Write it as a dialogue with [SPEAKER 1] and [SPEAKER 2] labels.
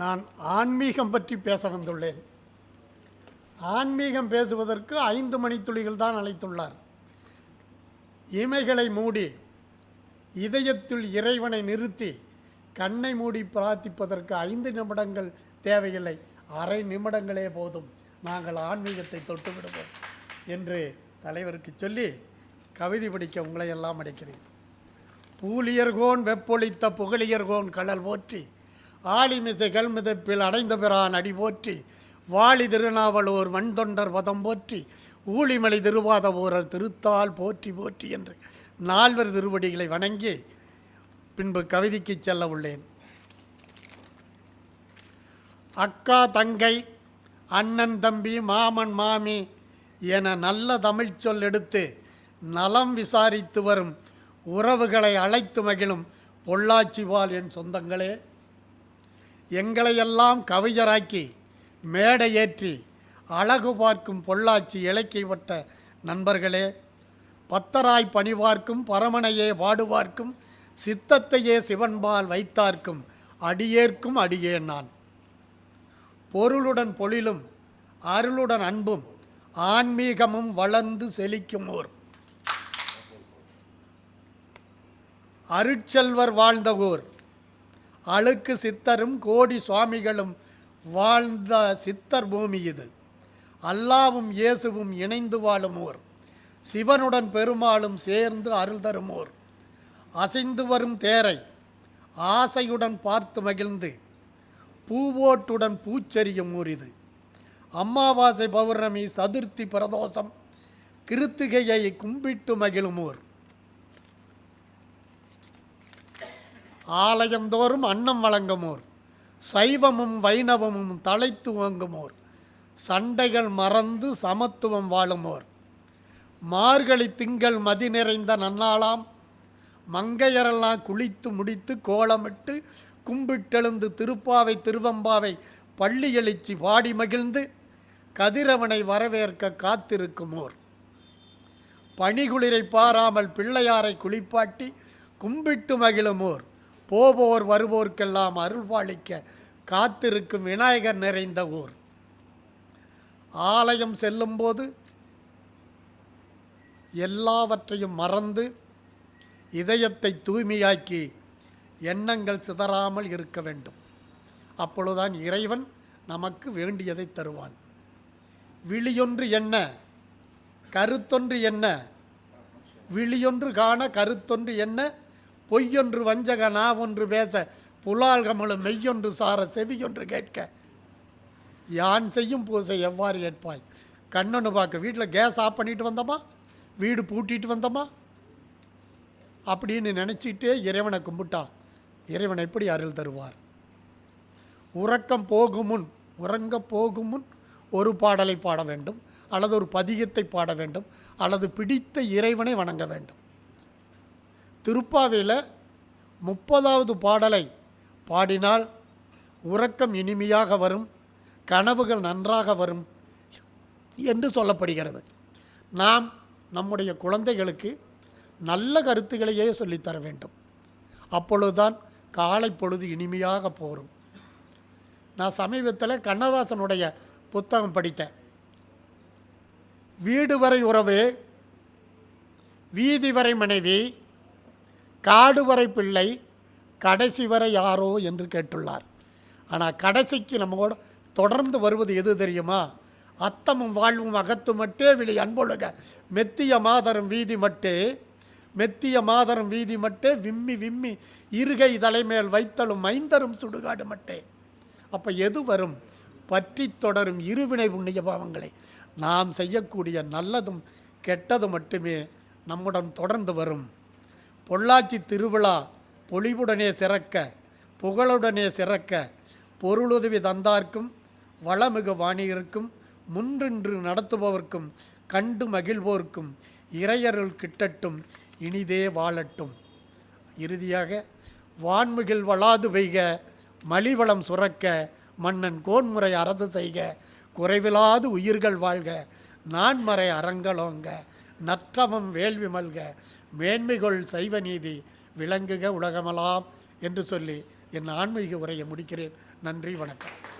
[SPEAKER 1] நான் ஆன்மீகம் பற்றி பேச வந்துள்ளேன். ஆன்மீகம் பேசுவதற்கு ஐந்து மணித்துளிகள் தான் அழைத்துள்ளார். இமைகளை மூடி இதயத்தில் இறைவனை நிறுத்தி கண்ணை மூடி பிரார்த்திப்பதற்கு ஐந்து நிமிடங்கள் தேவையில்லை. அரை நிமிடங்களே போதும். நாங்கள் ஆன்மீகத்தை தொட்டுவிடுவோம் என்று தலைவருக்கு சொல்லி கவிதை படிக்க உங்களை எல்லாம் அடைக்கிறேன். பூலியர்கோன் வெப்பொழித்த புகழியர்கோன் கடல் போற்றி ஆலிமிசை கல்மிதப்பில் அடைந்த பிறான் அடி போற்றி வாளி திருநாவலூர் வண்தொண்டர் பதம் போற்றி ஊழிமலை திருவாத ஊரர் திருத்தால் போற்றி போற்றி என்று நால்வர் திருவடிகளை வணங்கி பின்பு கவிதைக்கு செல்ல உள்ளேன். அக்கா தங்கை அண்ணன் தம்பி மாமன் மாமி என நல்ல தமிழ்ச் சொல் எடுத்து நலம் விசாரித்து வரும் உறவுகளை அழைத்து மகிழும் பொள்ளாச்சிவாள் என் சொந்தங்களே. எங்களையெல்லாம் கவிஞராக்கி மேடை ஏற்றி அழகு பார்க்கும் பொள்ளாச்சி இலக்கியப்பட்ட நண்பர்களே பத்தராய் பணிவார்க்கும் பரமனையே பாடுவார்க்கும் சித்தத்தையே சிவன்பால் வைத்தார்க்கும் அடியேற்கும் அடியேன் நான். பொருளுடன் பொழிலும் அருளுடன் அன்பும் ஆன்மீகமும் வளர்ந்து செழிக்கும் ஊர் அருட்செல்வர் வாழ்ந்த ஊர். அழுக்கு சித்தரும் கோடி சுவாமிகளும் வாழ்ந்த சித்தர் பூமி இது. அல்லாவும் இயேசுவும் இணைந்து வாழும் ஓர் சிவனுடன் பெருமாளும் சேர்ந்து அருள் தரும் ஓர் அசைந்து வரும் தேரை ஆசையுடன் பார்த்து மகிழ்ந்து பூவோட்டுடன் பூச்செறியும் ஊர் இது. அம்மாவாசை பௌர்ணமி சதுர்த்தி பிரதோஷம் கிருத்திகையை கும்பிட்டு மகிழும் ஊர். ஆலயந்தோறும் அன்னம் வழங்குமோர் சைவமும் வைணவமும் தலைத்து ஓங்குமோர் சண்டைகள் மறந்து சமத்துவம் வாழுமோர். மார்கழி திங்கள் மதி நிறைந்த நன்னாளாம் மங்கையரெல்லாம் குளித்து முடித்து கோலமிட்டு கும்பிட்டெழுந்து திருப்பாவை திருவம்பாவை பள்ளி எழுச்சி பாடி மகிழ்ந்து கதிரவனை வரவேற்க காத்திருக்குமோர். பனிகுளிரை பாராமல் பிள்ளையாரை குளிப்பாட்டி கும்பிட்டு மகிழுமோர். போவோர் வருவோர்க்கெல்லாம் அருள்பாலிக்க காத்திருக்கும் விநாயகர் நிறைந்த ஊர். ஆலயம் செல்லும்போது எல்லாவற்றையும் மறந்து இதயத்தை தூய்மையாக்கி எண்ணங்கள் சிதறாமல் இருக்க வேண்டும். அப்பொழுதுதான் இறைவன் நமக்கு வேண்டியதை தருவான். விழியொன்று என்ன? கருத்தொன்று என்ன? விழியொன்று காண கருத்தொன்று என்ன? பொய்யொன்று வஞ்சக நா ஒன்று பேச புலால் கமலும் மெய்யொன்று சார செவியொன்று கேட்க. யான் செய்யும் பூசை எவ்வாறு ஏற்பாய்? கண்ணொன்று பார்க்க வீட்டில் கேஸ் ஆஃப் பண்ணிட்டு வந்தோமா? வீடு பூட்டிட்டு வந்தோமா? அப்படின்னு நினச்சிட்டே இறைவனை கும்பிட்டான் இறைவன் எப்படி அருள் தருவார்? உறக்கம் போகும் முன் உறங்க போகும் முன் ஒரு பாடலை பாட வேண்டும் அல்லது ஒரு பதிகத்தை பாட வேண்டும் அல்லது பிடித்த இறைவனை வணங்க வேண்டும். திருப்பாவையில் முப்பதாவது பாடலை பாடினால் உறக்கம் இனிமையாக வரும் கனவுகள் நன்றாக வரும் என்று சொல்லப்படுகிறது. நாம் நம்முடைய குழந்தைகளுக்கு நல்ல கருத்துக்களையே சொல்லித்தர வேண்டும். அப்பொழுதுதான் காலை பொழுது இனிமையாக போகும் நான் சமீபத்தில் கண்ணதாசனுடைய புத்தகம் படித்தேன். வீடு வரை உறவு வீதி வரை மனைவி காடு வரை பிள்ளை கடைசி வரை யாரோ என்று கேட்டுள்ளார். ஆனால் கடைசிக்கு நம்ம கூட தொடர்ந்து வருவது எது தெரியுமா? அத்தமும் வாழ்வும் அகத்து மட்டே விழி அன்பொழுக. மெத்திய மாதரும் வீதி மட்டே மெத்திய மாதரும் வீதி மட்டே விம்மி விம்மி இருகை தலைமேல் வைத்தலும் மைந்தரும் சுடுகாடு மட்டே. அப்போ எது வரும்? பற்றி தொடரும் இருவினை புண்ணிய பாவங்களை. நாம் செய்யக்கூடிய நல்லதும் கெட்டது மட்டுமே நம்முடன் தொடர்ந்து வரும். பொள்ளாச்சி திருவிழா பொலிவுடனே சிறக்க புகழுடனே சிறக்க பொருளுதவி தந்தார்க்கும் வளமிகு வாணிகருக்கும் முன்றின்று நடத்துபவர்க்கும் கண்டு மகிழ்வோர்க்கும் இறையருள் கிட்டட்டும் இனிதே வாழட்டும். இறுதியாக வான்மிகில் வளாது பெய்க மலிவளம் சுரக்க மன்னன் கோன்முறை அரசு செய்க குறைவிலாது உயிர்கள் வாழ்க நான்மறை அறங்களோங்க நற்றவம் வேள்வி மல்க மேன்மைகொள் சைவ நீதி விளங்குக உலகமலாம் என்று சொல்லி என் ஆன்மீக உரையை முடிக்கிறேன். நன்றி வணக்கம்.